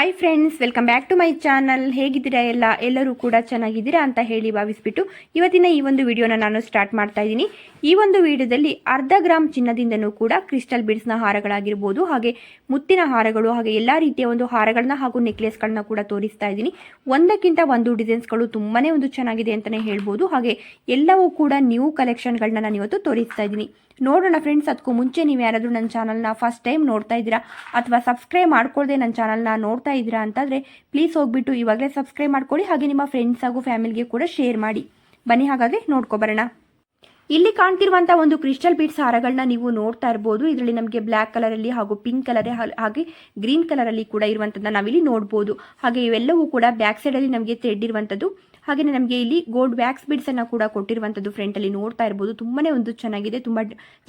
Hi friends welcome back to my channel ಹೇಗಿದ್ದೀರಾ ಎಲ್ಲ? ಎಲ್ಲರೂ ಕೂಡ ಚೆನ್ನಾಗಿದ್ದೀರಾ ಅಂತ ಹೇಳಿ ಭಾವಿಸ್ಬಿಟ್ಟು ಇವತ್ತಿನ ಈ ಒಂದು ವಿಡಿಯೋನ ನಾನು ಸ್ಟಾರ್ಟ್ ಮಾಡ್ತಾ ಇದ್ದೀನಿ. ಈ ಒಂದು ವಿಡಿಯೋದಲ್ಲಿ ಅರ್ಧ ಗ್ರಾಮ್ ಚಿನ್ನದಿಂದನೂ ಕೂಡ ಕ್ರಿಸ್ಟಲ್ ಬಿಡ್ಸ್ನ ಹಾರಗಳಾಗಿರ್ಬೋದು, ಹಾಗೆ ಮುತ್ತಿನ ಹಾರಗಳು, ಹಾಗೆ ಎಲ್ಲ ರೀತಿಯ ಒಂದು ಹಾರಗಳನ್ನ ಹಾಗೂ ನೆಕ್ಲೆಸ್ಗಳನ್ನ ಕೂಡ ತೋರಿಸ್ತಾ ಇದ್ದೀನಿ. ಒಂದಕ್ಕಿಂತ ಒಂದು ಡಿಸೈನ್ಸ್ಗಳು ತುಂಬಾ ಒಂದು ಚೆನ್ನಾಗಿದೆ ಅಂತಲೇ ಹೇಳ್ಬೋದು, ಹಾಗೆ ಎಲ್ಲವೂ ಕೂಡ ನ್ಯೂ ಕಲೆಕ್ಷನ್ಗಳನ್ನ ನಾನು ಇವತ್ತು ತೋರಿಸ್ತಾ ಇದ್ದೀನಿ. ನೋಡೋಣ ಫ್ರೆಂಡ್ಸ್ ಅದಕ್ಕೂ ಮುಂಚೆ ನೀವು ಯಾರಾದರೂ ನನ್ನ ಚಾನಲ್ನ ಫಸ್ಟ್ ಟೈಮ್ ನೋಡ್ತಾ ಇದ್ದೀರಾ, ಅಥವಾ ಸಬ್ಸ್ಕ್ರೈಬ್ ಮಾಡ್ಕೊಳ್ಳದೆ ನನ್ನ ಚಾನಲ್ನ ನೋಡ್ತಾ ಇದ್ದೀರಾ ಅಂತಂದರೆ ಪ್ಲೀಸ್ ಹೋಗ್ಬಿಟ್ಟು ಇವಾಗಲೇ ಸಬ್ಸ್ಕ್ರೈಬ್ ಮಾಡ್ಕೊಳ್ಳಿ, ಹಾಗೆ ನಿಮ್ಮ ಫ್ರೆಂಡ್ಸ್ ಹಾಗೂ ಫ್ಯಾಮಿಲಿಗೆ ಕೂಡ ಶೇರ್ ಮಾಡಿ. ಬನ್ನಿ, ಹಾಗಾದರೆ ನೋಡ್ಕೊಬರೋಣ ಇಲ್ಲಿ ಕಾಣ್ತಿರುವಂತಹ ಒಂದು ಕ್ರಿಸ್ಟಲ್ ಬೀಡ್ಸ್ ಹಾರಗಳನ್ನ ನೀವು ನೋಡ್ತಾ ಇರಬಹುದು ಇದರಲ್ಲಿ ನಮಗೆ ಬ್ಲಾಕ್ ಕಲರ್ ಅಲ್ಲಿ ಹಾಗೂ ಪಿಂಕ್ ಕಲರ್ ಹಾಗೆ ಗ್ರೀನ್ ಕಲರ್ ಅಲ್ಲಿ ಕೂಡ ಇರುವಂಥದ್ದನ್ನ ನಾವಿಲ್ಲಿ ನೋಡಬಹುದು ಹಾಗೆ ಇವೆಲ್ಲವೂ ಕೂಡ ಬ್ಯಾಕ್ ಸೈಡ್ ಅಲ್ಲಿ ನಮಗೆ ಥ್ರೆಡ್ ಇರುವಂಥದ್ದು ಹಾಗೆಯೇ ನಮಗೆ ಇಲ್ಲಿ ಗೋಲ್ಡ್ ವ್ಯಾಕ್ಸ್ ಬೀಡ್ಸನ್ನು ಕೂಡ ಕೊಟ್ಟಿರುವಂಥದ್ದು ಫ್ರಂಟಲ್ಲಿ ನೋಡ್ತಾ ಇರ್ಬೋದು. ತುಂಬಾ ಒಂದು ಚೆನ್ನಾಗಿದೆ. ತುಂಬ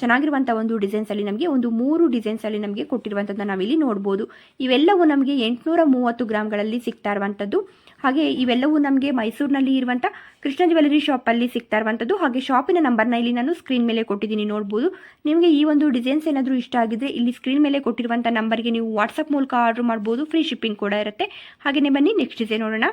ಚೆನ್ನಾಗಿರುವಂಥ ಒಂದು ಡಿಸೈನ್ಸಲ್ಲಿ ನಮಗೆ ಒಂದು ಮೂರು ಡಿಸೈನ್ಸಲ್ಲಿ ನಮಗೆ ಕೊಟ್ಟಿರುವಂಥದ್ದು ನಾವಿಲ್ಲಿ ನೋಡ್ಬೋದು. ಇವೆಲ್ಲವೂ ನಮಗೆ ಎಂಟುನೂರ ಮೂವತ್ತು ಗ್ರಾಮ್ಗಳಲ್ಲಿ ಸಿಗ್ತಾ ಇರುವಂಥದ್ದು ಹಾಗೆ ಇವೆಲ್ಲವೂ ನಮಗೆ ಮೈಸೂರಿನಲ್ಲಿ ಇರುವಂಥ ಕೃಷ್ಣ ಜ್ಯುವೆಲರಿ ಶಾಪಲ್ಲಿ ಸಿಗ್ತಾ ಇರುವಂಥದ್ದು ಹಾಗೆ ಶಾಪಿನ ನಂಬರ್ನ ಇಲ್ಲಿ ನಾನು ಸ್ಕ್ರೀನ್ ಮೇಲೆ ಕೊಟ್ಟಿದ್ದೀನಿ ನೋಡ್ಬೋದು. ನಿಮಗೆ ಈ ಒಂದು ಡಿಸೈನ್ಸ್ ಏನಾದರೂ ಇಷ್ಟ ಆಗಿದ್ರೆ ಇಲ್ಲಿ ಸ್ಕ್ರೀನ್ ಮೇಲೆ ಕೊಟ್ಟಿರುವಂಥ ನಂಬರ್ಗೆ ನೀವು ವಾಟ್ಸಪ್ ಮೂಲಕ ಆರ್ಡರ್ ಮಾಡ್ಬೋದು. ಫ್ರೀ ಶಿಪ್ಪಿಂಗ್ ಕೂಡ ಇರುತ್ತೆ. ಹಾಗೆಯೇ ಬನ್ನಿ ನೆಕ್ಸ್ಟ್ ಡಿಸೈನ್ ನೋಡೋಣ.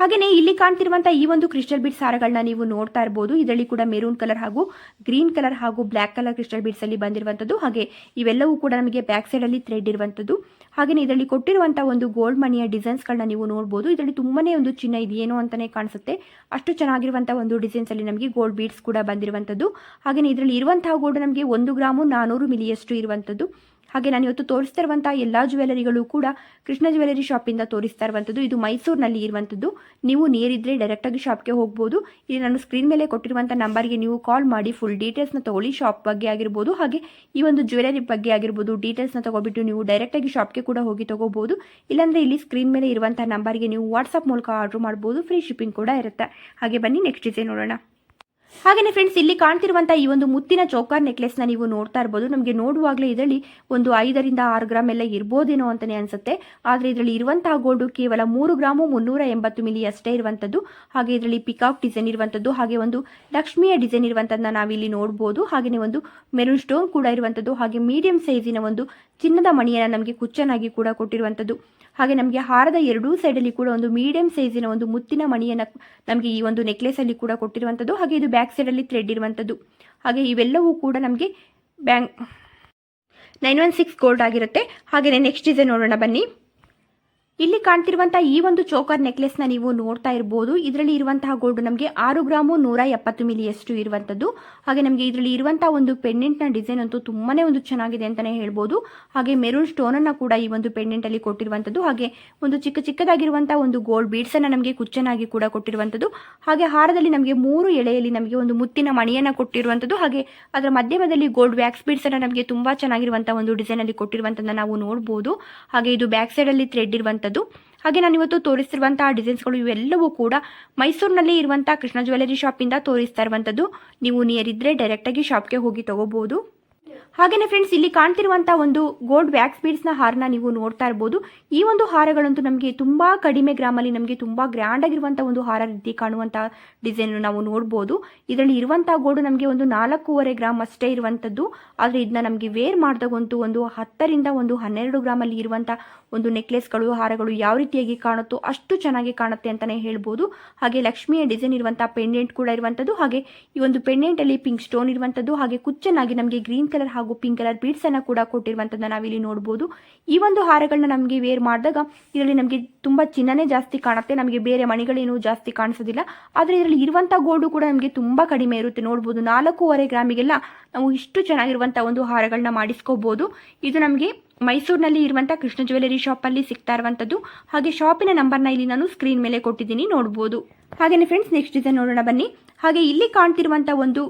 ಹಾಗೆಯೇ ಇಲ್ಲಿ ಕಾಣ್ತಿರುವಂತ ಈ ಒಂದು ಕ್ರಿಸ್ಟಲ್ ಬೀಡ್ ಸಾರಗಳನ್ನ ನೀವು ನೋಡ್ತಾ ಇರಬಹುದು ಇದರಲ್ಲಿ ಕೂಡ ಮೆರೂನ್ ಕಲರ್ ಹಾಗೂ ಗ್ರೀನ್ ಕಲರ್ ಹಾಗೂ ಬ್ಲಾಕ್ ಕಲರ್ ಕ್ರಿಸ್ಟಲ್ ಬೀಡ್ಸ್ ಅಲ್ಲಿ ಬಂದಿರುವಂತದ್ದು. ಹಾಗೆ ಇವೆಲ್ಲವೂ ಕೂಡ ನಮಗೆ ಬ್ಯಾಕ್ ಸೈಡ್ ಅಲ್ಲಿ ಥ್ರೆಡ್ ಇರುವಂತದ್ದು. ಹಾಗೆಯೇ ಇದರಲ್ಲಿ ಕೊಟ್ಟಿರುವಂತ ಒಂದು ಗೋಲ್ಡ್ ಮನಿಯ ಡಿಸೈನ್ಸ್ಗಳನ್ನ ನೀವು ನೋಡಬಹುದು ಇದರಲ್ಲಿ ತುಂಬಾನೇ ಒಂದು ಚಿನ್ನ ಇದೆಯೇನೋ ಅಂತಾನೆ ಕಾಣಿಸುತ್ತೆ. ಅಷ್ಟು ಚೆನ್ನಾಗಿರುವಂತಹ ಒಂದು ಡಿಸೈನ್ಸ್ ಅಲ್ಲಿ ನಮಗೆ ಗೋಲ್ಡ್ ಬೀಡ್ಸ್ ಕೂಡ ಬಂದಿರುವಂತದ್ದು. ಹಾಗೆಯೇ ಇದರಲ್ಲಿ ಇರುವಂತಹ ಗೋಲ್ಡ್ ನಮಗೆ ಒಂದು ಗ್ರಾಮು ನಾನೂರು ಮಿಲಿಯಷ್ಟು ಇರುವಂಥದ್ದು ಹಾಗೆ ನಾನು ಇವತ್ತು ತೋರಿಸ್ತಾ ಇರುವಂಥ ಎಲ್ಲ ಜ್ಯುವೆಲರಿಗಳು ಕೂಡ ಕೃಷ್ಣ ಜ್ಯುವೆಲರಿ ಶಾಪಿಂದ ತೋರಿಸ್ತಾ ಇರುವಂಥದ್ದು ಇದು ಮೈಸೂರಿನಲ್ಲಿ ಇರುವಂಥದ್ದು ನೀವು ನೀರಿದ್ದರೆ ಡೈರೆಕ್ಟಾಗಿ ಶಾಪ್ಗೆ ಹೋಗ್ಬೋದು. ಇಲ್ಲಿ ನಾನು ಸ್ಕ್ರೀನ್ ಮೇಲೆ ಕೊಟ್ಟಿರುವಂಥ ನಂಬರ್ಗೆ ನೀವು ಕಾಲ್ ಮಾಡಿ ಫುಲ್ ಡೀಟೇಲ್ಸ್ನ ತಗೊಳ್ಳಿ. ಶಾಪ್ ಬಗ್ಗೆ ಆಗಿರ್ಬೋದು, ಹಾಗೆ ಈ ಒಂದು ಜ್ಯುವೆಲರಿ ಬಗ್ಗೆ ಆಗಿರ್ಬೋದು ಡೀಟೇಲ್ಸ್ನ ತಗೊಬಿಟ್ಟು ನೀವು ಡೈರೆಕ್ಟಾಗಿ ಶಾಪ್ಗೆ ಕೂಡ ಹೋಗಿ ತೊಗೋಬೋದು. ಇಲ್ಲಾಂದರೆ ಇಲ್ಲಿ ಸ್ಕ್ರೀನ್ ಮೇಲೆ ಇರುವಂಥ ನಂಬರ್ಗೆ ನೀವು ವಾಟ್ಸಪ್ ಮೂಲಕ ಆರ್ಡರ್ ಮಾಡ್ಬೋದು. ಫ್ರೀ ಶಿಪ್ಪಿಂಗ್ ಕೂಡ ಇರುತ್ತೆ. ಹಾಗೆ ಬನ್ನಿ ನೆಕ್ಸ್ಟ್ ಡಿಸೈನ್ ನೋಡೋಣ. ಹಾಗೆಯೇ ಫ್ರೆಂಡ್ಸ್ ಇಲ್ಲಿ ಕಾಣ್ತಿರುವಂತಹ ಈ ಒಂದು ಮುತ್ತಿನ ಚೌಕಾರ್ ನೆಕ್ಲೆಸ್ನ ನೀವು ನೋಡ್ತಾ ಇರ್ಬೋದು. ನಮಗೆ ನೋಡುವಾಗಲೇ ಇದರಲ್ಲಿ ಒಂದು ಐದರಿಂದ ಆರು ಗ್ರಾಮ್ ಎಲ್ಲ ಇರ್ಬೋದೇನೋ ಅಂತಲೇ ಅನಿಸುತ್ತೆ. ಆದರೆ ಇದರಲ್ಲಿ ಇರುವಂತಹ ಗೋಲ್ಡು ಕೇವಲ ಮೂರು ಗ್ರಾಮು ಮುನ್ನೂರ ಎಂಬತ್ತು ಮಿಲಿ ಅಷ್ಟೇ ಇರುವಂಥದ್ದು. ಹಾಗೆ ಇದರಲ್ಲಿ ಪಿಕಾಕ್ ಡಿಸೈನ್ ಇರುವಂಥದ್ದು, ಹಾಗೆ ಒಂದು ಲಕ್ಷ್ಮಿಯ ಡಿಸೈನ್ ಇರುವಂಥದ್ದನ್ನ ನಾವಿಲ್ಲಿ ನೋಡ್ಬೋದು. ಹಾಗೆಯೇ ಒಂದು ಮೆರೂನ್ ಸ್ಟೋನ್ ಕೂಡ ಇರುವಂಥದ್ದು, ಹಾಗೆ ಮೀಡಿಯಂ ಸೈಜಿನ ಒಂದು ಚಿನ್ನದ ಮಣಿಯನ್ನು ನಮಗೆ ಕುಚ್ಚನಾಗಿ ಕೂಡ ಕೊಟ್ಟಿರುವಂಥದ್ದು. ಹಾಗೆ ನಮಗೆ ಹಾರದ ಎರಡೂ ಸೈಡಲ್ಲಿ ಕೂಡ ಒಂದು ಮೀಡಿಯಂ ಸೈಜಿನ ಒಂದು ಮುತ್ತಿನ ಮಣಿಯನ್ನು ನಮಗೆ ಈ ಒಂದು ನೆಕ್ಲೆಸಲ್ಲಿ ಕೂಡ ಕೊಟ್ಟಿರುವಂಥದ್ದು ಹಾಗೆ ಇದು ಬ್ಯಾಕ್ ಸೈಡಲ್ಲಿ ಥ್ರೆಡ್ ಇರುವಂಥದ್ದು ಹಾಗೆ ಇವೆಲ್ಲವೂ ಕೂಡ ನಮಗೆ bank nine one six gold ಆಗಿರುತ್ತೆ. ಹಾಗೆಯೇ ನೆಕ್ಸ್ಟ್ ಡಿಸೈನ್ ನೋಡೋಣ ಬನ್ನಿ. ಇಲ್ಲಿ ಕಾಣ್ತಿರುವಂತಹ ಈ ಒಂದು ಚೋಕರ್ ನೆಕ್ಲೆಸ್ನ ನೀವು ನೋಡ್ತಾ ಇರಬಹುದು ಇದರಲ್ಲಿ ಇರುವಂತಹ ಗೋಲ್ಡ್ ನಮಗೆ ಆರು ಗ್ರಾಮು ನೂರ ಎಪ್ಪತ್ತು ಮಿಲಿಯಷ್ಟು ಇರುವಂತದ್ದು. ಹಾಗೆ ನಮಗೆ ಇದರಲ್ಲಿ ಇರುವಂತಹ ಒಂದು ಪೆಂಡೆಂಟ್ನ ಡಿಸೈನ್ ಅಂತೂ ತುಂಬಾನೇ ಒಂದು ಚೆನ್ನಾಗಿದೆ ಅಂತಾನೆ ಹೇಳ್ಬೋದು. ಹಾಗೆ ಮೆರೂನ್ ಸ್ಟೋನನ್ನು ಕೂಡ ಈ ಒಂದು ಪೆಂಡೆಂಟ್ ಅಲ್ಲಿ ಕೊಟ್ಟಿರುವಂತದ್ದು. ಹಾಗೆ ಒಂದು ಚಿಕ್ಕ ಚಿಕ್ಕದಾಗಿರುವಂತಹ ಒಂದು ಗೋಲ್ಡ್ ಬೀಡ್ಸ್ ಅನ್ನ ನಮಗೆ ಕುಚ್ಚನಾಗಿ ಕೂಡ ಕೊಟ್ಟಿರುವಂತದ್ದು. ಹಾಗೆ ಹಾರದಲ್ಲಿ ನಮಗೆ ಮೂರು ಎಳೆಯಲ್ಲಿ ನಮಗೆ ಒಂದು ಮುತ್ತಿನ ಮಣಿಯನ್ನ ಕೊಟ್ಟಿರುವಂತದ್ದು. ಹಾಗೆ ಅದರ ಮಧ್ಯಮದಲ್ಲಿ ಗೋಲ್ಡ್ ವ್ಯಾಕ್ಸ್ ಬೀಡ್ಸ್ ಅನ್ನ ನಮಗೆ ತುಂಬಾ ಚೆನ್ನಾಗಿರುವಂತಹ ಒಂದು ಡಿಸೈನ್ ಅಲ್ಲಿ ಕೊಟ್ಟಿರುವಂಥದ್ದನ್ನು ನಾವು ನೋಡಬಹುದು ಹಾಗೆ ಇದು ಬ್ಯಾಕ್ ಸೈಡ್ ಅಲ್ಲಿ ಥ್ರೆಡ್ ಇರುವಂಥದ್ದು ಹಾಗೆ ನಾನು ಇವತ್ತು ತೋರಿಸಿರುವಂಥ ಡಿಸೈನ್ಸ್ಗಳು ಇವೆಲ್ಲವೂ ಕೂಡ ಮೈಸೂರಿನಲ್ಲಿ ಇರುವಂಥ ಕೃಷ್ಣ ಜ್ಯುವೆಲರಿ ಶಾಪಿಂದ ತೋರಿಸ್ತಾ ಇರುವಂಥದ್ದು ನೀವು ನಿಯರ್ ಇದ್ದರೆ ಡೈರೆಕ್ಟಾಗಿ ಶಾಪ್ಗೆ ಹೋಗಿ ತಗೋಬಹುದು ಹಾಗೆಯೇ ಫ್ರೆಂಡ್ಸ್ ಇಲ್ಲಿ ಕಾಣ್ತಿರುವಂಥ ಒಂದು ಗೋಲ್ಡ್ ವ್ಯಾಕ್ಸ್ ಬೀಡ್ಸ್ನ ಹಾರನ ನೀವು ನೋಡ್ತಾ ಇರ್ಬೋದು. ಈ ಒಂದು ಹಾರಗಳಂತೂ ನಮಗೆ ತುಂಬ ಕಡಿಮೆ ಗ್ರಾಮಲ್ಲಿ ನಮಗೆ ತುಂಬ ಗ್ರ್ಯಾಂಡ್ ಆಗಿರುವಂಥ ಒಂದು ಹಾರ ರೀತಿ ಕಾಣುವಂಥ ಡಿಸೈನ್ ನಾವು ನೋಡ್ಬೋದು. ಇದರಲ್ಲಿ ಇರುವಂಥ ಗೋಲ್ಡ್ ನಮಗೆ ಒಂದು ನಾಲ್ಕೂವರೆ ಗ್ರಾಮ್ ಅಷ್ಟೇ ಇರುವಂಥದ್ದು ಆದರೆ ಇದನ್ನ ನಮಗೆ ವೇರ್ ಮಾಡಿದಾಗಂತೂ ಒಂದು ಹತ್ತರಿಂದ ಒಂದು ಹನ್ನೆರಡು ಗ್ರಾಮಲ್ಲಿ ಇರುವಂಥ ಒಂದು ನೆಕ್ಲೆಸ್ಗಳು ಹಾರಗಳು ಯಾವ ರೀತಿಯಾಗಿ ಕಾಣುತ್ತೋ ಅಷ್ಟು ಚೆನ್ನಾಗಿ ಕಾಣುತ್ತೆ ಅಂತಲೇ ಹೇಳ್ಬೋದು. ಹಾಗೆ ಲಕ್ಷ್ಮಿಯ ಡಿಸೈನ್ ಇರುವಂಥ ಪೆಂಡೆಂಟ್ ಕೂಡ ಇರುವಂಥದ್ದು ಹಾಗೆ ಈ ಒಂದು ಪೆಂಡೆಂಟಲ್ಲಿ ಪಿಂಕ್ ಸ್ಟೋನ್ ಇರುವಂಥದ್ದು ಹಾಗೆ ಕುಚ್ಚನಾಗಿ ನಮಗೆ ಗ್ರೀನ್ ಕಲರ್ ಹಾಗೂ ಪಿಂಕ್ ಕಲರ್ ಬೀಡ್ಸನ್ನು ಕೂಡ ಕೊಟ್ಟಿರುವಂಥದ್ದನ್ನ ನಾವಿಲ್ಲಿ ನೋಡಬಹುದು ಈ ಒಂದು ಹಾರಗಳನ್ನ ನಮಗೆ ವೇರ್ ಮಾಡಿದಾಗ ಇದರಲ್ಲಿ ನಮಗೆ ತುಂಬಾ ಚಿನ್ನನೇ ಜಾಸ್ತಿ ಕಾಣುತ್ತೆ. ನಮಗೆ ಬೇರೆ ಮಣಿಗಳೇನು ಜಾಸ್ತಿ ಕಾಣಿಸೋದಿಲ್ಲ. ಆದರೆ ಇದರಲ್ಲಿ ಇರುವಂಥ ಗೋಲ್ಡು ಕೂಡ ನಮಗೆ ತುಂಬಾ ಕಡಿಮೆ ಇರುತ್ತೆ. ನೋಡಬಹುದು ನಾಲ್ಕೂವರೆ ಗ್ರಾಮಿಗೆಲ್ಲ ನಾವು ಇಷ್ಟು ಚೆನ್ನಾಗಿರುವಂಥ ಒಂದು ಹಾರಗಳನ್ನ ಮಾಡಿಸ್ಕೋಬೋದು. ಇದು ನಮಗೆ ಮೈಸೂರಿನಲ್ಲಿ ಇರುವಂಥ ಕೃಷ್ಣ ಜ್ಯುವೆಲರಿ ಶಾಪಲ್ಲಿ ಸಿಗ್ತಾ ಇರುವಂಥದ್ದು ಹಾಗೆ ಶಾಪಿನ ನಂಬರ್ನ ಇಲ್ಲಿ ನಾನು ಸ್ಕ್ರೀನ್ ಮೇಲೆ ಕೊಟ್ಟಿದ್ದೀನಿ, ನೋಡ್ಬೋದು. ಹಾಗೆಯೇ ಫ್ರೆಂಡ್ಸ್ ನೆಕ್ಸ್ಟ್ ಡಿಸೈನ್ ನೋಡೋಣ ಬನ್ನಿ. ಹಾಗೆ ಇಲ್ಲಿ ಕಾಣ್ತಿರುವಂಥ ಒಂದು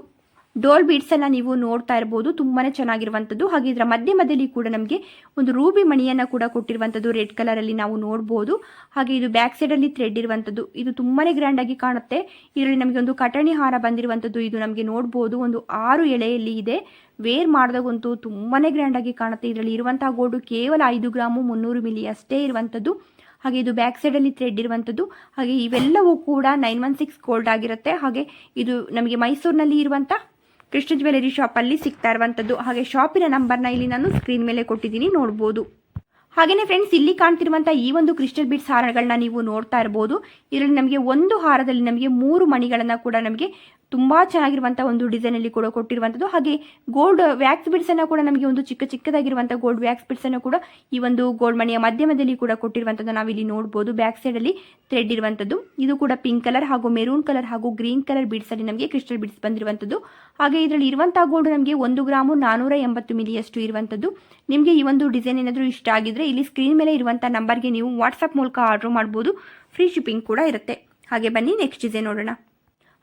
ಡೋಲ್ ಬೀಡ್ಸನ್ನು ನೀವು ನೋಡ್ತಾ ಇರ್ಬೋದು. ತುಂಬಾನೇ ಚೆನ್ನಾಗಿರುವಂಥದ್ದು. ಹಾಗೆ ಇದರ ಮಧ್ಯ ಮಧ್ಯದಲ್ಲಿ ಕೂಡ ನಮಗೆ ಒಂದು ರೂಬಿ ಮಣಿಯನ್ನು ಕೂಡ ಕೊಟ್ಟಿರುವಂಥದ್ದು. ರೆಡ್ ಕಲರ್ ಅಲ್ಲಿ ನಾವು ನೋಡಬಹುದು ಹಾಗೆ ಇದು ಬ್ಯಾಕ್ ಸೈಡಲ್ಲಿ ಥ್ರೆಡ್ ಇರುವಂಥದ್ದು. ಇದು ತುಂಬಾ ಗ್ರ್ಯಾಂಡಾಗಿ ಕಾಣುತ್ತೆ. ಇದರಲ್ಲಿ ನಮಗೆ ಒಂದು ಕಟಣಿ ಹಾರ ಬಂದಿರುವಂಥದ್ದು ಇದು ನಮಗೆ ನೋಡಬಹುದು ಒಂದು ಆರು ಎಳೆಯಲ್ಲಿ ಇದೆ. ವೇರ್ ಮಾಡಿದಾಗಂತೂ ಗ್ರ್ಯಾಂಡ್ ಆಗಿ ಕಾಣುತ್ತೆ. ಇದರಲ್ಲಿ ಇರುವಂತಹ ಗೋಲ್ಡು ಕೇವಲ ಐದು ಗ್ರಾಮು ಮುನ್ನೂರು ಮಿಲಿ ಅಷ್ಟೇ ಇರುವಂಥದ್ದು. ಹಾಗೆ ಇದು ಬ್ಯಾಕ್ ಸೈಡಲ್ಲಿ ಥ್ರೆಡ್ ಇರುವಂಥದ್ದು. ಹಾಗೆ ಇವೆಲ್ಲವೂ ಕೂಡ ನೈನ್ ಒನ್ ಸಿಕ್ಸ್ ಗೋಲ್ಡ್ ಆಗಿರುತ್ತೆ. ಹಾಗೆ ಇದು ನಮಗೆ ಮೈಸೂರಿನಲ್ಲಿ ಇರುವಂಥ ಕೃಷ್ಣ ಜ್ಯುವೆಲರಿ ಶಾಪಲ್ಲಿ ಸಿಗ್ತಾ ಇರುವಂಥದ್ದು ಹಾಗೆ ಶಾಪಿನ ನಂಬರ್ನ ಇಲ್ಲಿ ನಾನು ಸ್ಕ್ರೀನ್ ಮೇಲೆ ಕೊಟ್ಟಿದ್ದೀನಿ, ನೋಡ್ಬೋದು. ಹಾಗೆಯೇ ಫ್ರೆಂಡ್ಸ್ ಇಲ್ಲಿ ಕಾಣ್ತಿರುವಂಥ ಈ ಒಂದು ಕ್ರಿಸ್ಟಲ್ ಬೀಟ್ಸ್ ಹಾರಗಳನ್ನ ನೀವು ನೋಡ್ತಾ ಇರ್ಬೋದು. ಇದರಲ್ಲಿ ನಮಗೆ ಒಂದು ಹಾರದಲ್ಲಿ ನಮಗೆ ಮೂರು ಮಣಿಗಳನ್ನು ಕೂಡ ನಮಗೆ ತುಂಬ ಚೆನ್ನಾಗಿರುವಂಥ ಒಂದು ಡಿಸೈನಲ್ಲಿ ಕೂಡ ಕೊಟ್ಟಿರುವಂಥದ್ದು ಹಾಗೆ ಗೋಲ್ಡ್ ವ್ಯಾಕ್ಸ್ ಬಿಡ್ಸನ್ನು ಕೂಡ ನಮಗೆ ಒಂದು ಚಿಕ್ಕ ಚಿಕ್ಕದಾಗಿರುವಂಥ ಗೋಲ್ಡ್ ವ್ಯಾಕ್ಸ್ ಬಿಡ್ಸನ್ನು ಕೂಡ ಈ ಒಂದು ಗೋಲ್ಡ್ ಮಣಿಯ ಮಧ್ಯಮದಲ್ಲಿ ಕೂಡ ಕೊಟ್ಟಿರುವಂಥದ್ದು ನಾವಿಲ್ಲಿ ನೋಡ್ಬೋದು. ಬ್ಯಾಕ್ ಸೈಡಲ್ಲಿ ಥ್ರೆಡ್ ಇರುವಂಥದ್ದು ಇದು ಕೂಡ ಪಿಂಕ್ ಕಲರ್ ಹಾಗೂ ಮೆರೂನ್ ಕಲರ್ ಹಾಗೂ ಗ್ರೀನ್ ಕಲರ್ ಬೀಡ್ಸಲ್ಲಿ ನಮಗೆ ಕ್ರಿಸ್ಟಲ್ ಬಿಡ್ಸ್ ಬಂದಿರುವಂಥದ್ದು ಹಾಗೆ ಇದರಲ್ಲಿ ಇರುವಂಥ ಗೋಲ್ಡ್ ನಮಗೆ ಒಂದು ಗ್ರಾಮು ನಾನೂರ ಎಂಬತ್ತು ಮಿಲಿಯಷ್ಟು ಇರುವಂಥದ್ದು ನಿಮಗೆ ಈ ಒಂದು ಡಿಸೈನ್ ಏನಾದರೂ ಇಷ್ಟ ಆಗಿದ್ರೆ ಇಲ್ಲಿ ಸ್ಕ್ರೀನ್ ಮೇಲೆ ಇರುವಂಥ ನಂಬರ್ಗೆ ನೀವು ವಾಟ್ಸಪ್ ಮೂಲಕ ಆರ್ಡರ್ ಮಾಡ್ಬೋದು. ಫ್ರೀ ಶಿಪ್ಪಿಂಗ್ ಕೂಡ ಇರುತ್ತೆ. ಹಾಗೆ ಬನ್ನಿ ನೆಕ್ಸ್ಟ್ ಡಿಸೈನ್ ನೋಡೋಣ.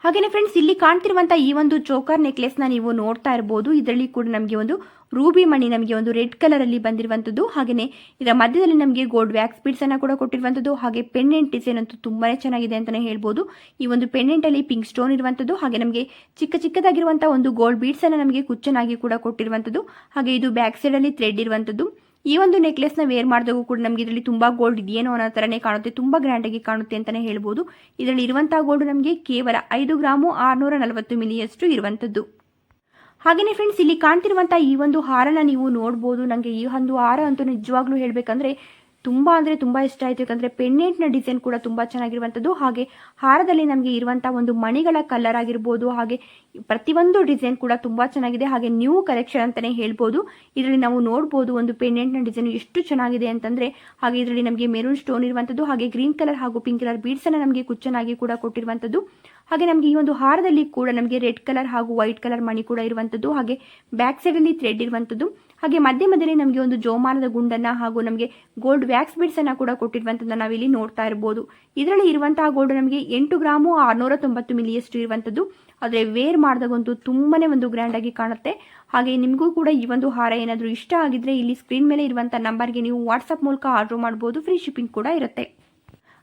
ಹಾಗೆಯೇ ಫ್ರೆಂಡ್ಸ್ ಇಲ್ಲಿ ಕಾಣ್ತಿರುವಂತಹ ಈ ಒಂದು ಚೋಕರ್ ನೆಕ್ಲೆಸ್ನ ನೀವು ನೋಡ್ತಾ ಇರಬಹುದು ಇದರಲ್ಲಿ ಕೂಡ ನಮಗೆ ಒಂದು ರೂಬಿ ಮಣಿ, ನಮಗೆ ಒಂದು ರೆಡ್ ಕಲರ್ ಅಲ್ಲಿ ಬಂದಿರುವಂಥದ್ದು ಹಾಗೆಯೇ ಇದರ ಮಧ್ಯದಲ್ಲಿ ನಮಗೆ ಗೋಲ್ಡ್ ವ್ಯಾಕ್ಸ್ ಬೀಡ್ಸ್ ಅನ್ನ ಕೂಡ ಕೊಟ್ಟಿರುವಂಥದ್ದು ಹಾಗೆ ಪೆಂಡೆಂಟ್ ಡಿಸೈನ್ ಅಂತೂ ತುಂಬಾನೇ ಚೆನ್ನಾಗಿದೆ ಅಂತಾನೆ ಹೇಳ್ಬೋದು. ಈ ಒಂದು ಪೆಂಡೆಂಟಲ್ಲಿ ಪಿಂಕ್ ಸ್ಟೋನ್ ಇರುವಂಥದ್ದು ಹಾಗೆ ನಮಗೆ ಚಿಕ್ಕ ಚಿಕ್ಕದಾಗಿರುವಂತಹ ಒಂದು ಗೋಲ್ಡ್ ಬೀಡ್ಸ್ ಅನ್ನ ನಮಗೆ ಕುಚ್ಚನಾಗಿ ಕೂಡ ಕೊಟ್ಟಿರುವಂಥದ್ದು ಹಾಗೆ ಇದು ಬ್ಯಾಕ್ ಸೈಡ್ ಅಲ್ಲಿ ಥ್ರೆಡ್ ಇರುವಂಥದ್ದು ಈ ಒಂದು ನೆಕ್ಲೆಸ್ನ ವೇರ್ ಮಾಡಿದಾಗೂ ಕೂಡ ನಮಗೆ ಇದರಲ್ಲಿ ತುಂಬ ಗೋಲ್ಡ್ ಇದೆಯೇನೋ ಅನ್ನೋ ಥರನೇ ಕಾಣುತ್ತೆ, ತುಂಬ ಗ್ರ್ಯಾಂಡಾಗಿ ಕಾಣುತ್ತೆ ಅಂತಲೇ ಹೇಳ್ಬೋದು. ಇದರಲ್ಲಿ ಇರುವಂಥ ಗೋಲ್ಡ್ ನಮಗೆ ಕೇವಲ ಐದು ಗ್ರಾಮು ಆರುನೂರ ನಲವತ್ತು ಮಿಲಿಯಷ್ಟು ಇರುವಂಥದ್ದು ಹಾಗೆಯೇ ಫ್ರೆಂಡ್ಸ್ ಇಲ್ಲಿ ಕಾಣ್ತಿರುವಂಥ ಈ ಒಂದು ಹಾರನ ನೀವು ನೋಡ್ಬೋದು. ನನಗೆ ಈ ಒಂದು ಹಾರ ಅಂತೂ ನಿಜವಾಗ್ಲೂ ಹೇಳಬೇಕಂದ್ರೆ ತುಂಬ ಅಂದರೆ ತುಂಬ ಇಷ್ಟ ಆಯಿತು. ಯಾಕಂದರೆ ನ ಡಿಸೈನ್ ಕೂಡ ತುಂಬ ಚೆನ್ನಾಗಿರುವಂಥದ್ದು. ಹಾಗೆ ಹಾರದಲ್ಲಿ ನಮಗೆ ಇರುವಂಥ ಒಂದು ಮಣಿಗಳ ಕಲರ್ ಆಗಿರ್ಬೋದು, ಹಾಗೆ ಪ್ರತಿಯೊಂದು ಡಿಸೈನ್ ಕೂಡ ತುಂಬ ಚೆನ್ನಾಗಿದೆ. ಹಾಗೆ ನ್ಯೂ ಕಲೆಕ್ಷನ್ ಅಂತಲೇ ಹೇಳ್ಬೋದು. ಇದರಲ್ಲಿ ನಾವು ನೋಡ್ಬೋದು ಒಂದು ಪೆಂಡೆಂಟ್ನ ಡಿಸೈನ್ ಎಷ್ಟು ಚೆನ್ನಾಗಿದೆ ಅಂತಂದರೆ, ಹಾಗೆ ಇದರಲ್ಲಿ ನಮಗೆ ಮೆರೂನ್ ಸ್ಟೋನ್ ಇರುವಂಥದ್ದು, ಹಾಗೆ ಗ್ರೀನ್ ಕಲರ್ ಹಾಗೂ ಪಿಂಕ್ ಕಲರ್ ಬೀಡ್ಸನ್ನು ನಮಗೆ ಕುಚ್ಚನಾಗಿ ಕೂಡ ಕೊಟ್ಟಿರುವಂಥದ್ದು. ಹಾಗೆ ನಮಗೆ ಈ ಒಂದು ಹಾರದಲ್ಲಿ ಕೂಡ ನಮಗೆ ರೆಡ್ ಕಲರ್ ಹಾಗೂ ವೈಟ್ ಕಲರ್ ಮಣಿ ಕೂಡ ಇರುವಂಥದ್ದು ಹಾಗೆ ಬ್ಯಾಕ್ ಸೈಡಲ್ಲಿ ಥ್ರೆಡ್ ಇರುವಂಥದ್ದು ಹಾಗೆ ಮಧ್ಯ ಮಧ್ಯದಲ್ಲಿ ನಮಗೆ ಒಂದು ಜೋಮಾನದ ಗುಂಡನ್ನು ಹಾಗೂ ನಮಗೆ ಗೋಲ್ಡ್ ವ್ಯಾಕ್ಸ್ ಬಿಡ್ಸನ್ನು ಕೂಡ ಕೊಟ್ಟಿರುವಂಥದ್ದನ್ನು ನಾವಿಲ್ಲಿ ನೋಡ್ತಾ ಇರ್ಬೋದು. ಇದರಲ್ಲಿ ಇರುವಂತಹ ಗೋಲ್ಡ್ ನಮಗೆ ಎಂಟು ಗ್ರಾಮು ಆರುನೂರ ತೊಂಬತ್ತು ಮಿಲಿಯಷ್ಟು ಇರುವಂಥದ್ದು ಆದರೆ ವೇರ್ ಮಾಡಿದಾಗಂತೂ ತುಂಬಾ ಒಂದು ಗ್ರ್ಯಾಂಡ್ ಆಗಿ ಕಾಣುತ್ತೆ. ಹಾಗೆ ನಿಮಗೂ ಕೂಡ ಈ ಒಂದು ಹಾರ ಏನಾದರೂ ಇಷ್ಟ ಆಗಿದ್ರೆ ಇಲ್ಲಿ ಸ್ಕ್ರೀನ್ ಮೇಲೆ ಇರುವಂಥ ನಂಬರ್ಗೆ ನೀವು ವಾಟ್ಸಪ್ ಮೂಲಕ ಆರ್ಡರ್ ಮಾಡ್ಬೋದು ಫ್ರೀ ಶಿಪ್ಪಿಂಗ್ ಕೂಡ ಇರುತ್ತೆ.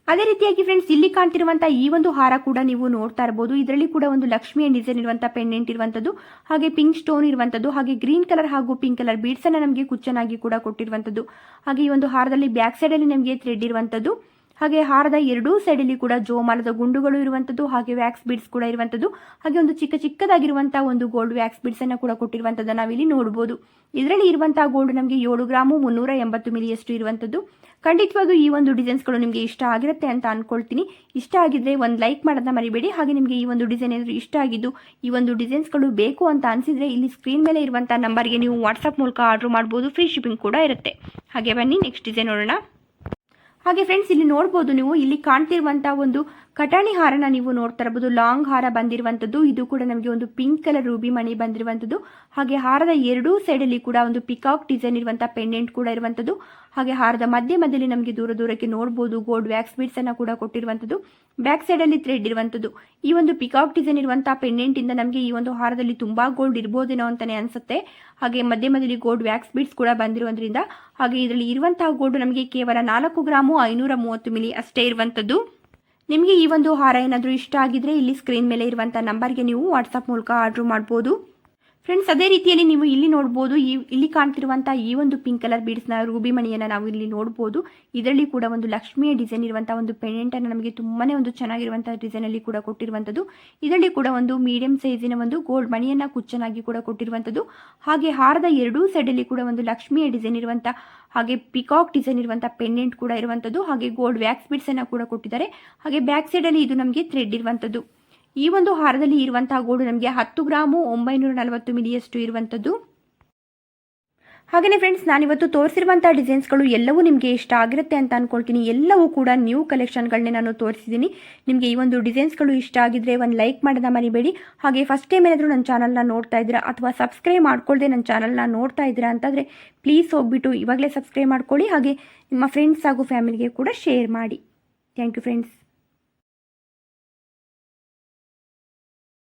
ಅದೇ ರೀತಿಯಾಗಿ ಫ್ರೆಂಡ್ಸ್ ಇಲ್ಲಿ ಕಾಣ್ತಿರುವಂತಹ ಈ ಒಂದು ಹಾರ ಕೂಡ ನೀವು ನೋಡ್ತಾ ಇರಬಹುದು ಇದರಲ್ಲಿ ಕೂಡ ಒಂದು ಲಕ್ಷ್ಮಿಯ ಡಿಸೈನ್ ಇರುವಂತಹ ಪೆಂಡೆಂಟ್ ಇರುವಂತದ್ದು, ಹಾಗೆ ಪಿಂಕ್ ಸ್ಟೋನ್ ಇರುವಂತದ್ದು, ಹಾಗೆ ಗ್ರೀನ್ ಕಲರ್ ಹಾಗೂ ಪಿಂಕ್ ಕಲರ್ ಬೀಡ್ಸ್ ಅನ್ನ ನಮಗೆ ಕುಚ್ಚನಾಗಿ ಕೂಡ ಕೊಟ್ಟಿರುವಂತದ್ದು. ಹಾಗೆ ಈ ಒಂದು ಹಾರದಲ್ಲಿ ಬ್ಯಾಕ್ ಸೈಡ್ ಅಲ್ಲಿ ನಮಗೆ ಥ್ರೆಡ್ ಇರುವಂಥದ್ದು ಹಾಗೆ ಹಾರದ ಎರಡೂ ಸೈಡಲ್ಲಿ ಕೂಡ ಜೋಮಾಲದ ಗುಂಡುಗಳು ಇರುವಂಥದ್ದು ಹಾಗೆ ವ್ಯಾಕ್ಸ್ ಬೀಡ್ಸ್ ಕೂಡ ಇರುವಂಥದ್ದು ಹಾಗೆ ಒಂದು ಚಿಕ್ಕ ಚಿಕ್ಕದಾಗಿರುವಂತಹ ಒಂದು ಗೋಲ್ಡ್ ವ್ಯಾಕ್ಸ್ ಬೀಡ್ಸ್ ಅನ್ನು ಕೂಡ ಕೊಟ್ಟಿರುವಂಥದ್ದು ನಾವಿಲ್ಲಿ ನೋಡಬಹುದು ಇದರಲ್ಲಿ ಇರುವಂತಹ ಗೋಲ್ಡ್ ನಮಗೆ ಏಳು ಗ್ರಾಮು ಮುನ್ನೂರ ಎಂಬತ್ತು ಮಿಲಿಯಷ್ಟು ಇರುವಂಥದ್ದು ಖಂಡಿತವಾಗೂ ಈ ಒಂದು ಡಿಸೈನ್ಸ್ಗಳು ನಿಮಗೆ ಇಷ್ಟ ಆಗಿರುತ್ತೆ ಅಂತ ಅನ್ಕೊಳ್ತೀನಿ. ಇಷ್ಟ ಆಗಿದ್ರೆ ಒಂದು ಲೈಕ್ ಮಾಡೋದನ್ನ ಮರಿಬೇಡಿ. ಹಾಗೆ ನಿಮಗೆ ಈ ಒಂದು ಡಿಸೈನ್ ಏನಾದರೂ ಇಷ್ಟ ಆಗಿದ್ದು, ಈ ಒಂದು ಡಿಸೈನ್ಸ್ಗಳು ಬೇಕು ಅಂತ ಅನಿಸಿದ್ರೆ ಇಲ್ಲಿ ಸ್ಕ್ರೀನ್ ಮೇಲೆ ಇರುವಂಥ ನಂಬರ್ಗೆ ನೀವು ವಾಟ್ಸಪ್ ಮೂಲಕ ಆರ್ಡರ್ ಮಾಡ್ಬೋದು. ಫ್ರೀ ಶಿಪ್ಪಿಂಗ್ ಕೂಡ ಇರುತ್ತೆ. ಹಾಗೆ ಬನ್ನಿ ನೆಕ್ಸ್ಟ್ ಡಿಸೈನ್ ನೋಡೋಣ. ಹಾಗೆ ಫ್ರೆಂಡ್ಸ್ ಇಲ್ಲಿ ನೋಡ್ಬೋದು ನೀವು ಇಲ್ಲಿ ಕಾಣ್ತಿರುವಂತಹ ಒಂದು ಕಟಾಣಿ ಹಾರನ ನೀವು ನೋಡ್ತಾ ಇರಬಹುದು ಲಾಂಗ್ ಹಾರ ಬಂದಿರುವಂಥದ್ದು ಇದು ಕೂಡ ನಮಗೆ ಒಂದು ಪಿಂಕ್ ಕಲರ್ ರೂಬಿ ಮಣಿ ಬಂದಿರುವಂಥದ್ದು ಹಾಗೆ ಹಾರದ ಎರಡೂ ಸೈಡಲ್ಲಿ ಕೂಡ ಒಂದು ಪಿಕಾಕ್ ಡಿಸೈನ್ ಇರುವಂತ ಪೆಂಡೆಂಟ್ ಕೂಡ ಇರುವಂಥದ್ದು ಹಾಗೆ ಹಾರದ ಮಧ್ಯೆ ಮಧ್ಯದಲ್ಲಿ ನಮಗೆ ದೂರ ದೂರಕ್ಕೆ ನೋಡಬಹುದು ಗೋಲ್ಡ್ ವ್ಯಾಕ್ಸ್ ಬೀಡ್ಸ್ ಅನ್ನ ಕೂಡ ಕೊಟ್ಟಿರುವಂಥದ್ದು ಬ್ಯಾಕ್ ಸೈಡ್ ಅಲ್ಲಿ ಥ್ರೆಡ್ ಇರುವಂಥದ್ದು ಈ ಒಂದು ಪಿಕಾಕ್ ಡಿಸೈನ್ ಇರುವಂತಹ ಪೆಂಡೆಂಟ್ ಇಂದ ನಮಗೆ ಈ ಒಂದು ಹಾರದಲ್ಲಿ ತುಂಬಾ ಗೋಲ್ಡ್ ಇರ್ಬೋದೇನೋ ಅಂತಾನೆ ಅನ್ಸುತ್ತೆ. ಹಾಗೆ ಮಧ್ಯ ಮಧ್ಯದಲ್ಲಿ ಗೋಲ್ಡ್ ವ್ಯಾಕ್ಸ್ ಬೀಡ್ಸ್ ಕೂಡ ಬಂದಿರುವುದರಿಂದ, ಹಾಗೆ ಇದರಲ್ಲಿ ಇರುವಂತಹ ಗೋಲ್ಡ್ ನಮಗೆ ಕೇವಲ ನಾಲ್ಕು ಗ್ರಾಮು ಐನೂರ ಮೂವತ್ತು ಮಿಲಿ ಅಷ್ಟೇ ಇರುವಂಥದ್ದು ನಿಮಗೆ ಈ ಒಂದು ಹಾರ ಏನಾದರೂ ಇಷ್ಟ ಆಗಿದ್ರೆ ಇಲ್ಲಿ ಸ್ಕ್ರೀನ್ ಮೇಲೆ ಇರುವಂಥ ನಂಬರ್ಗೆ ನೀವು ವಾಟ್ಸಪ್ ಮೂಲಕ ಆರ್ಡರ್ ಮಾಡ್ಬೋದು. ಫ್ರೆಂಡ್ಸ್ ಅದೇ ರೀತಿಯಲ್ಲಿ ನೀವು ಇಲ್ಲಿ ನೋಡ್ಬೋದು, ಈ ಇಲ್ಲಿ ಕಾಣ್ತಿರುವಂತಹ ಈ ಒಂದು ಪಿಂಕ್ ಕಲರ್ ಬೀಡ್ಸ್ನ ರೂಬಿ ಮಣಿಯನ್ನು ನಾವು ಇಲ್ಲಿ ನೋಡ್ಬೋದು. ಇದರಲ್ಲಿ ಕೂಡ ಒಂದು ಲಕ್ಷ್ಮಿಯ ಡಿಸೈನ್ ಇರುವಂತಹ ಒಂದು ಪೆಂಡೆಂಟನ್ನು ನಮಗೆ ತುಂಬಾನೇ ಒಂದು ಚೆನ್ನಾಗಿರುವಂತಹ ಡಿಸೈನ್ ಅಲ್ಲಿ ಕೂಡ ಕೊಟ್ಟಿರುವಂಥದ್ದು ಇದರಲ್ಲಿ ಕೂಡ ಒಂದು ಮೀಡಿಯಂ ಸೈಜಿನ ಒಂದು ಗೋಲ್ಡ್ ಮಣಿಯನ್ನು ಕುಚ್ಚನಾಗಿ ಕೂಡ ಕೊಟ್ಟಿರುವಂಥದ್ದು ಹಾಗೆ ಹಾರದ ಎರಡೂ ಸೈಡಲ್ಲಿ ಕೂಡ ಒಂದು ಲಕ್ಷ್ಮಿಯ ಡಿಸೈನ್ ಇರುವಂತಹ ಹಾಗೆ ಪಿಕಾಕ್ ಡಿಸೈನ್ ಇರುವಂತಹ ಪೆಂಡೆಂಟ್ ಕೂಡ ಇರುವಂಥದ್ದು ಹಾಗೆ ಗೋಲ್ಡ್ ವ್ಯಾಕ್ಸ್ ಬೀಡ್ಸನ್ನು ಕೂಡ ಕೊಟ್ಟಿದ್ದಾರೆ. ಹಾಗೆ ಬ್ಯಾಕ್ ಸೈಡಲ್ಲಿ ಇದು ನಮಗೆ ಥ್ರೆಡ್ ಇರುವಂಥದ್ದು ಈ ಒಂದು ಹಾರದಲ್ಲಿ ಇರುವಂತಹ ಗೋಲ್ಡ್ ನಮಗೆ ಹತ್ತು ಗ್ರಾಮು ಒಂಬೈನೂರ ನಲವತ್ತು ಮಿಲಿಯಷ್ಟು ಇರುವಂಥದ್ದು. ಹಾಗೆಯೇ ಫ್ರೆಂಡ್ಸ್ ನಾನಿವತ್ತು ತೋರಿಸಿರುವಂಥ ಡಿಸೈನ್ಸ್ಗಳು ಎಲ್ಲವೂ ನಿಮಗೆ ಇಷ್ಟ ಆಗಿರುತ್ತೆ ಅಂತ ಅನ್ಕೊಳ್ತೀನಿ. ಎಲ್ಲವೂ ಕೂಡ ನ್ಯೂ ಕಲೆಕ್ಷನ್ಗಳನ್ನೇ ನಾನು ತೋರಿಸಿದ್ದೀನಿ. ನಿಮಗೆ ಈ ಒಂದು ಡಿಸೈನ್ಸ್ಗಳು ಇಷ್ಟ ಆಗಿದ್ರೆ ಒಂದು ಲೈಕ್ ಮಾಡೋದ ಮರಿಬೇಡಿ. ಹಾಗೆ ಫಸ್ಟ್ ಟೈಮ್ ಏನಾದರೂ ನನ್ನ ಚಾನಲ್ನ ನೋಡ್ತಾ ಇದ್ದೀರಾ ಅಥವಾ ಸಬ್ಸ್ಕ್ರೈಬ್ ಮಾಡ್ಕೊಳ್ಳದೆ ನನ್ನ ಚಾನಲ್ನ ನೋಡ್ತಾ ಇದ್ದೀರಾ ಅಂತಂದರೆ ಪ್ಲೀಸ್ ಹೋಗ್ಬಿಟ್ಟು ಇವಾಗಲೇ ಸಬ್ಸ್ಕ್ರೈಬ್ ಮಾಡ್ಕೊಳ್ಳಿ. ಹಾಗೆ ನಿಮ್ಮ ಫ್ರೆಂಡ್ಸ್ ಹಾಗೂ ಫ್ಯಾಮಿಲಿಗೆ ಕೂಡ ಶೇರ್ ಮಾಡಿ. Thank you friends